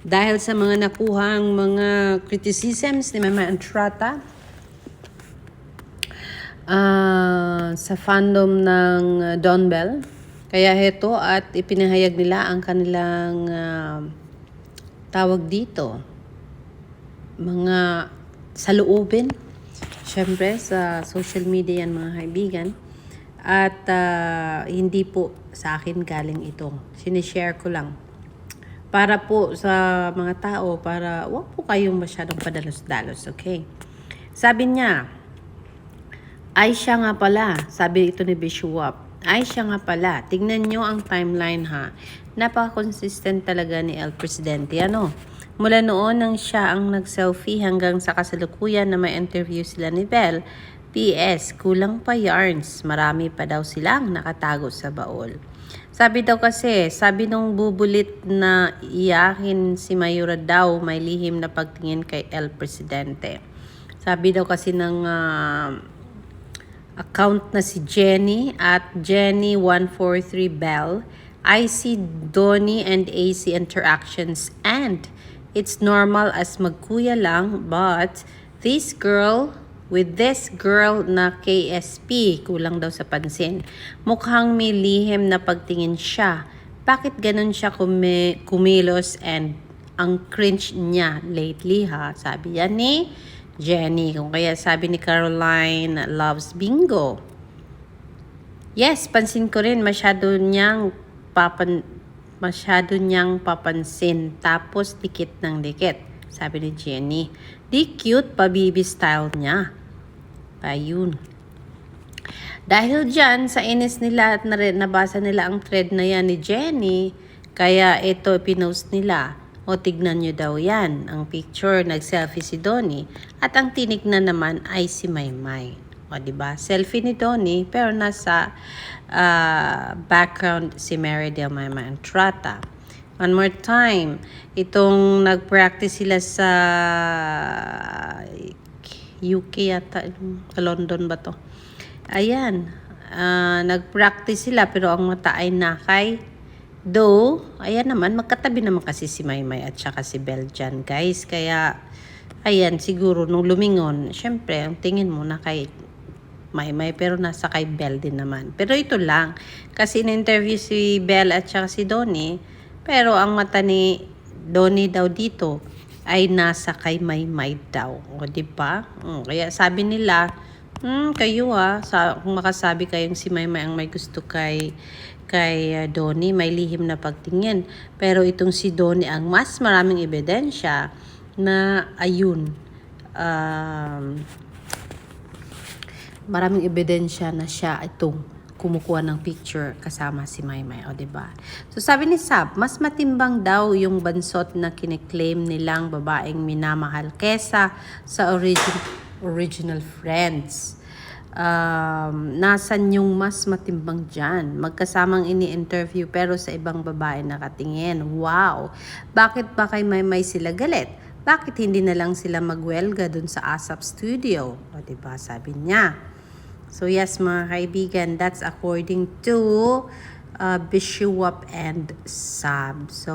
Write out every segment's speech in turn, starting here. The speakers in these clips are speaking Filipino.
Dahil sa mga nakuhang mga criticisms ni Mama Entrata, ah, sa fandom ng uh, Don Bell. Kaya heto at ipinahayag nila ang kanilang ah, tawag dito. Mga saloobin. Siyempre sa social media yan mga kaibigan. At ah, hindi po sa akin galing ito. Sinishare ko lang. Para po sa mga tao, para wag po kayong masyadong padalos-dalos, okay? Sabi niya, ay siya nga pala, sabi ito ni Bishop. Ay siya nga pala. Tingnan nyo ang timeline ha. Napaka-consistent talaga ni El Presidente. Ano? Mula noon nang siya ang nag-selfie hanggang sa kasalukuyan na may interview sila ni Belle. P.S. Kulang pa yarns. Marami pa daw silang nakatago sa baol. Sabi daw kasi, sabi nung bubulit na iyakin si Mayura daw may lihim na pagtingin kay El Presidente. Sabi daw kasi ng ah, account na si Jenny at Jenny143Bell. I see Donnie and AC interactions and it's normal as magkuya lang but this girl with this girl na KSP kulang daw sa pansin. Mukhang may lihim na pagtingin siya. Bakit ganun siya kumi- kumilos and ang cringe niya lately ha? Sabi yan ni Jenny. Kung kaya sabi ni Caroline, loves bingo. Yes, pansin ko rin masyado niyang papan masyado niyang papansin tapos dikit ng dikit. Sabi ni Jenny. Di cute pa baby style niya. Ayun. Dahil dyan, sa inis nila at nabasa nila ang thread na yan ni Jenny, kaya ito pinost nila. O tignan nyo daw yan, ang picture, nag-selfie si Donnie, at ang tinignan naman ay si Maymay. O di ba? Selfie ni Donnie, pero nasa ah, background si Mary Del Maymay Entrata. One more time, itong nag-practice sila sa UK yata, London ba to? Ayan, ah, nag-practice sila pero ang mata ay nakay. Though, ayan naman, magkatabi naman kasi si Maymay at saka si Belgian, guys. Kaya, ayan, siguro nung lumingon, syempre, ang tingin mo na kay Maymay, pero nasa kay Bell din naman. Pero ito lang, kasi in-interview si Bell at saka si Donnie, pero ang mata ni Donnie daw dito ay nasa kay Maymay daw. O, di ba? Mm, kaya sabi nila, Hmm, kayo ah, sa, kung makasabi kayong si Maymay ang may gusto kay kay uh, Donnie, may lihim na pagtingin. Pero itong si Donnie ang mas maraming ebidensya na ayun, um, maraming ebidensya na siya itong kumukuha ng picture kasama si Maymay, o ba? So sabi ni Sab, mas matimbang daw yung bansot na kiniklaim nilang babaeng minamahal kesa sa origin, original friends. Um, nasan yung mas matimbang dyan? Magkasamang ini-interview pero sa ibang babae nakatingin. Wow! Bakit ba kay Maymay sila galit? Bakit hindi na lang sila magwelga dun sa ASAP Studio? O, diba? Sabi niya. So yes mga kaibigan, that's according to uh, Bishop and Sab. So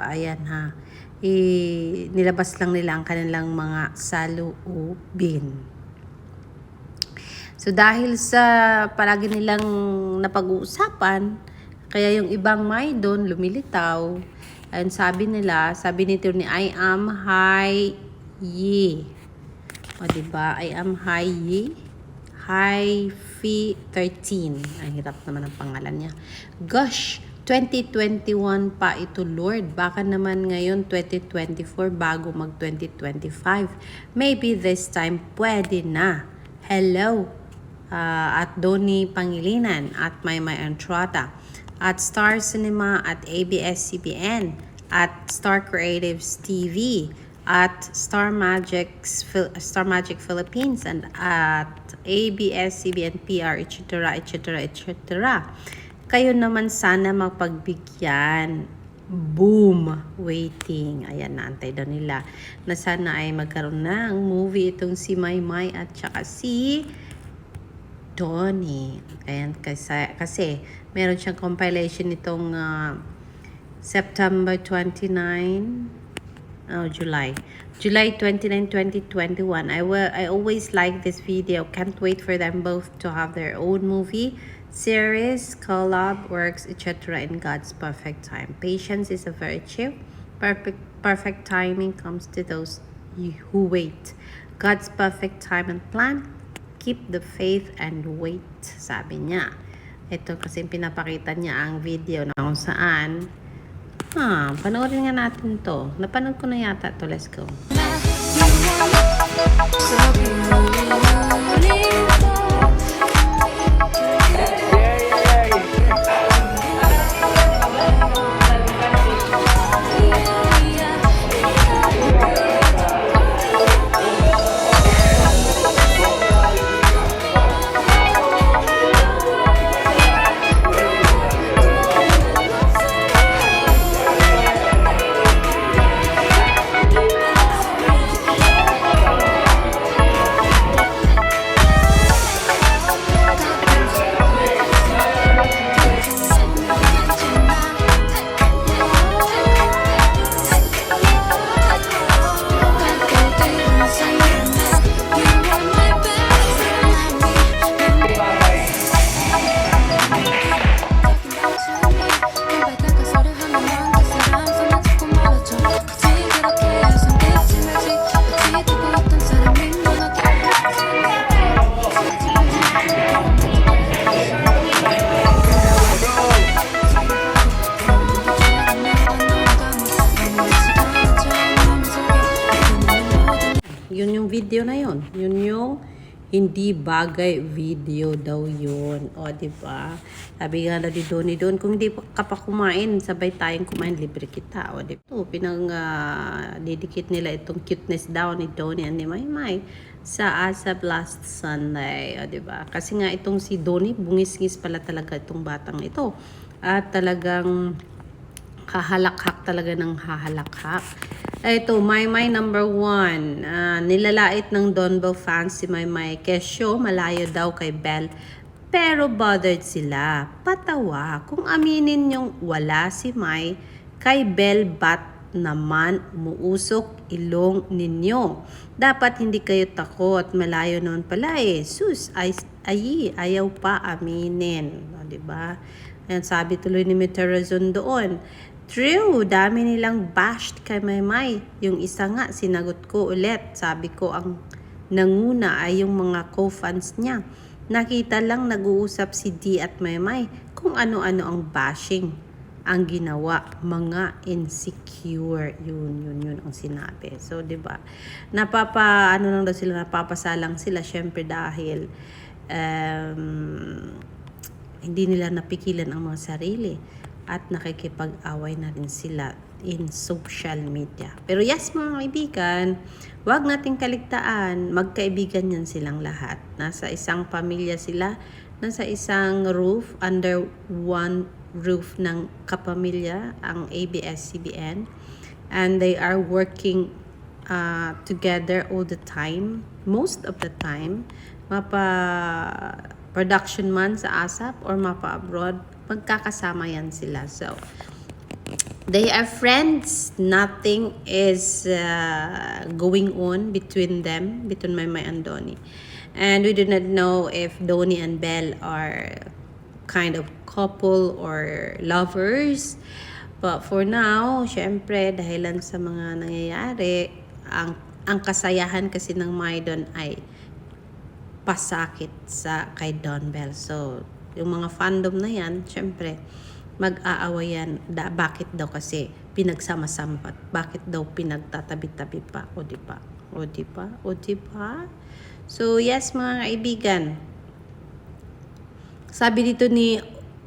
ayan ha, I, nilabas lang nila ang kanilang mga saluubin. So dahil sa palagi nilang napag-uusapan, kaya yung ibang may doon lumilitaw. And sabi nila, sabi nito ni I am high ye. O diba? I am high ye. Fee 13. Ang hirap naman ang pangalan niya. Gosh, 2021 pa ito, Lord. Baka naman ngayon 2024 bago mag 2025. Maybe this time pwede na. Hello. Ah, at Doni Pangilinan at Maymay Entrata at Star Cinema at ABS-CBN at Star Creatives TV at Star Magic's Phil- Star Magic Philippines and at ABS-CBN PR etc etc etc kayo naman sana mapagbigyan. Boom! Waiting. Ayan naantay daw nila na sana ay magkaroon ng movie itong si Maymay at saka si Donnie. Ayan, kasi, kasi meron siyang compilation nitong ah, September 29 Oh, July. July 29, 2021. I will I always like this video. Can't wait for them both to have their own movie, series, collab, works, etc. in God's perfect time. Patience is a virtue. Perfect perfect timing comes to those who wait. God's perfect time and plan. Keep the faith and wait, sabi niya. Ito kasi pinapakita niya ang video na kung saan Ah, panoorin nga natin to. Napanood ko na yata to. Let's go. Yun yung video na yun. Yun yung hindi bagay video daw yun. O, di ba? Sabi nga na ni Donnie doon, kung hindi ka pa kumain, sabay tayong kumain, libre kita. O, di ba? Ito, pinang ah, didikit nila itong cuteness daw ni Donnie and ni Maymay sa ASAP last Sunday. O, di ba? Kasi nga itong si Donnie, bungis-ngis pala talaga itong batang ito. At talagang hahalakhak talaga ng hahalakhak. Ito, Maymay number one. Ah, nilalait ng Donbell fans si Maymay kesyo malayo daw kay Belle. Pero bothered sila. Patawa. Kung aminin yung wala si May, kay Belle bat naman muusok ilong ninyo. Dapat hindi kayo takot. Malayo noon pala eh. Sus, ay, ay, ayaw pa aminin. O, diba? Ayan, sabi tuloy ni Meterazon doon. True, dami nilang bashed kay Maymay. Yung isa nga, sinagot ko ulit. Sabi ko, ang nanguna ay yung mga co-fans niya. Nakita lang nag-uusap si D at Maymay kung ano-ano ang bashing ang ginawa mga insecure yun yun yun ang sinabi so 'di ba napapa ano lang daw sila napapasalang sila syempre dahil um, hindi nila napigilan ang mga sarili at nakikipag-away na rin sila in social media. Pero yes mga kaibigan, wag nating kaligtaan, magkaibigan yan silang lahat. Nasa isang pamilya sila, nasa isang roof, under one roof ng kapamilya, ang ABS-CBN. And they are working uh, together all the time, most of the time, mapa production man sa ASAP or mapa abroad, magkakasama yan sila. So, they are friends. Nothing is uh, going on between them, between Maymay and Donnie. And we do not know if Donnie and Belle are kind of couple or lovers. But for now, syempre, dahilan sa mga nangyayari, ang, ang kasayahan kasi ng Maidon ay pasakit sa kay Don Bell. So, yung mga fandom na yan, syempre, mag-aaway yan. Da, bakit daw kasi pinagsama-sama pa? Bakit daw pinagtatabi-tabi pa? O di ba? O di ba? O di ba? So, yes mga kaibigan. Sabi dito ni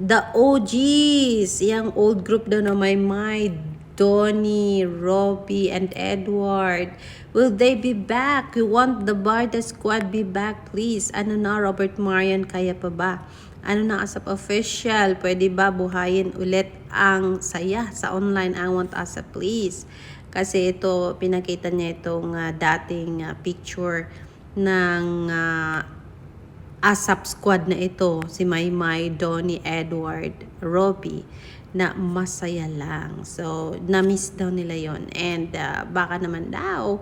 The OGs, yung old group daw na may my Donnie, Robbie, and Edward. Will they be back? We want the Barda squad be back, please. Ano na, Robert Marian, kaya pa ba? Ano na, Asap Official, pwede ba buhayin ulit ang saya sa online I Want Asap, please? Kasi ito, pinakita niya itong ah, dating ah, picture ng ah, ASAP squad na ito, si Maymay, Donnie, Edward, Robbie. Na masaya lang. So, na-miss daw nila yon And ah, baka naman daw,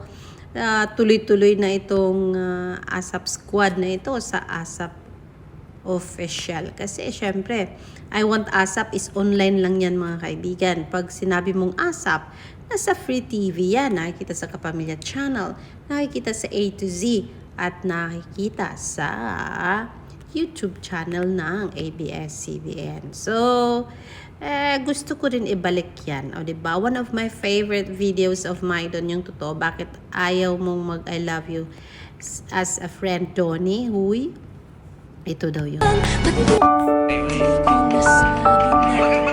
ah, tuloy-tuloy na itong ah, ASAP squad na ito sa ASAP official. Kasi syempre, I Want ASAP is online lang yan mga kaibigan. Pag sinabi mong ASAP, nasa free TV yan. Nakikita sa Kapamilya Channel, nakikita sa A to Z, at nakikita sa YouTube channel ng ABS-CBN. So, eh, gusto ko rin ibalik yan. O, diba? One of my favorite videos of mine doon yung totoo. Bakit ayaw mong mag I love you as a friend, Donnie? Huy? Ito daw yun. Ba't